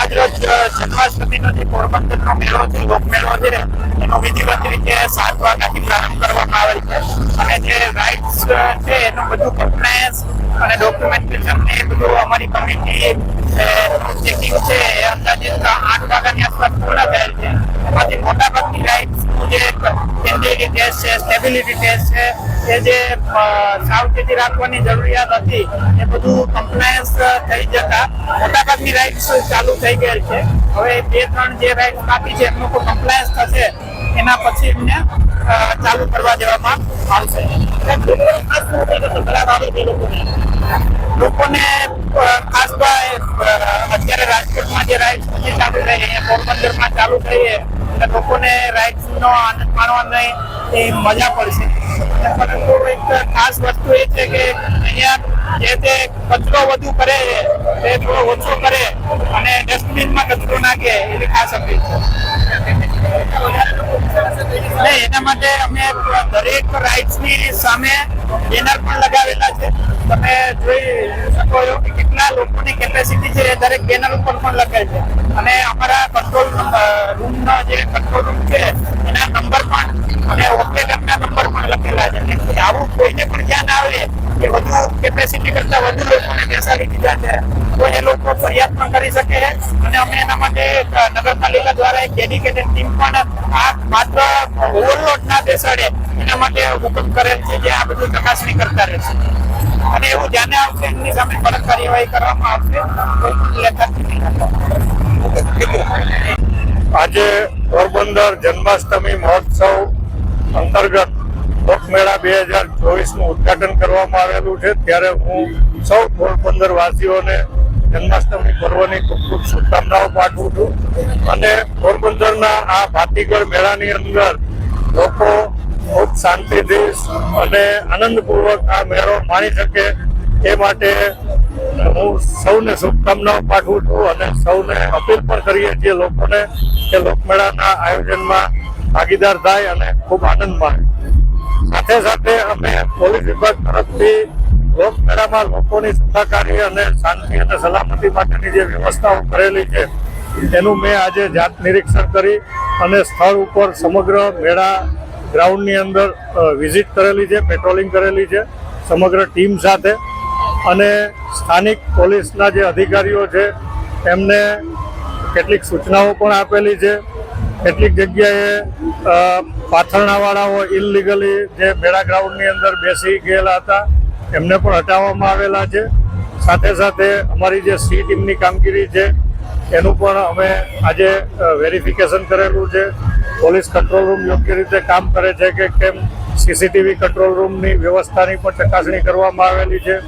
આજ રોજ જન્માષ્ટમીનો જે પોરબંદરનો મેળો છે લોકમેળો છે એનો વિધિવત રીતે સાત વાગ્યાથી પ્રારંભ કરવામાં આવે છે અને જે રાઇટ્સ છે એનું બધું કમ્પ્લાયન્સ અને ડોક્યુમેન્ટેશન એ બધું અમારી કમિટી ચેકિંગ છે એ અંદાજિત આઠ ટેસ્ટ છે સ્ટેબિલિટી ટેસ્ટ છે, એ જે સાવચેતી રાખવાની જરૂરિયાત હતી, એ બધું કમ્પ્લાયન્સ થઈ જતા. મોટાભાગની રાઇડ્સ ચાલુ થઈ ગયેલ છે. હવે બે, ત્રણ જે રાઇડ્સ બાકી છે, એમનું કમ્પ્લાયન્સ થશે. એના પછી એમને ચાલુ કરવા દેવામાં આવશે. લોકોને ખાસ અત્યારે રાજકોટમાં જે રાઇડ્સ ચાલુ થઈ પોરબંદરમાં ચાલુ થઈ એટલે લોકોને રાઇટ્સ નો આનંદ માણવાની એ મજા પડશે પરંતુ એક ખાસ વસ્તુ એ છે કે અહીંયા જે તે કચરો વધુ કરે તે થોડો ઓછો કરે અને ડસ્ટબિનમાં કચરો નાખે એવી ખાસ અપીલ છે. એના માટે અમે દરેક રાઇટ્સની સામે બેનર પણ લગાવેલા છે. તમે જોઈ શકો છો કે કેટલા લોકોની કેપેસિટી છે એ દરેક બેનર ઉપર પણ લખે છે. અને અમારા કંટ્રોલ રૂમનો જે કંટ્રોલ રૂમ છે, એના નંબર પણ અને ઓપરેટરના નંબર પણ લખેલા છે એટલે આવું કોઈને પણ ધ્યાન આવે કે વધુ કેપેસિટી કરતા વધુ લોકોને બેસાડી દીધા છે. તો એ લોકો ફરિયાદ પણ કરી શકે અને અમે એના માટે નગરપાલિકા દ્વારા એક ડેડિકેટેડ ટીમ પણ આ માત્ર ઓવરલોડ ના બેસાડે, એના માટે હુકમ કરેલ છે જે આ બધું ચકાસણી કરતા રહેશે. અને એવું ધ્યાને આવશે એમની સામે કડક કાર્યવાહી કરવામાં આવશે. આજે પોરબંદર જન્માષ્ટમી મહોત્સવ અંતર્ગત લોકમેળા બે હજાર ચોવીસનું ઉદઘાટન કરવામાં આવેલું છે. ત્યારે હું સૌ પોરબંદર વાસીઓને જન્માષ્ટમી પર્વની ખૂબ ખૂબ શુભકામનાઓ પાઠવું છું. અને પોરબંદરના આ ભાતીગળ મેળાની અંદર લોકો ખૂબ શાંતિથી અને આનંદપૂર્વક આ મેળો માણી શકે એ માટે હું સૌને શુભકામનાઓ પાઠવું છું અને સૌને અપીલ પણ કરીએ છીએ લોકોને કે લોકમેળાના આયોજનમાં ભાગીદાર થાય અને ખૂબ આનંદ માણે સાથે સાથે અમે પોલીસ વિભાગ તરફથી લોકમેળામાં લોકોની સુખાકારી અને શાંતિ અને સલામતી માટેની જે વ્યવસ્થાઓ કરેલી છે તેનું મેં આજે જાત નિરીક્ષણ કરી અને સ્થળ ઉપર સમગ્ર મેળા ગ્રાઉન્ડની અંદર વિઝિટ કરેલી છે, પેટ્રોલિંગ કરેલી છે, સમગ્ર ટીમ સાથે. અને સ્થાનિક પોલીસના જે અધિકારીઓ છે, એમને કેટલીક સૂચનાઓ પણ આપેલી છે. કેટલીક જગ્યાએ પાથરણાવાળાઓ ઇલીગલી જે મેળા ગ્રાઉન્ડની અંદર બેસી ગયેલા હતા, એમને પણ હટાવવામાં આવેલા છે. સાથે સાથે અમારી જે સી ટીમની કામગીરી છે, એનું પણ અમે આજે વેરિફિકેશન કરેલું છે. પોલીસ કંટ્રોલ રૂમ યોગ્ય રીતે કામ કરે છે કે કેમ સીસીટીવી કંટ્રોલ રૂમની વ્યવસ્થાની પણ ચકાસણી કરવામાં આવેલી છે.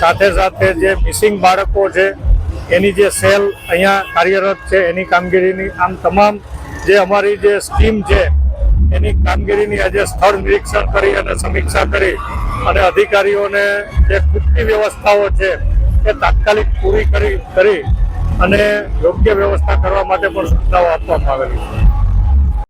સાથે સાથે જે મિસિંગ બાળકો છે, એની જે સેલ અહીંયા કાર્યરત છે, એની કામગીરીની આમ તમામ જે અમારી જે સ્કીમ છે, એની કામગીરીની આજે સ્થળ નિરીક્ષણ કરી અને સમીક્ષા કરી અને અધિકારીઓને જે ખૂટતી વ્યવસ્થાઓ છે, એ તાત્કાલિક પૂરી કરી કરી અને યોગ્ય વ્યવસ્થા કરવા માટે પણ સૂચનાઓ આપવામાં આવેલી છે.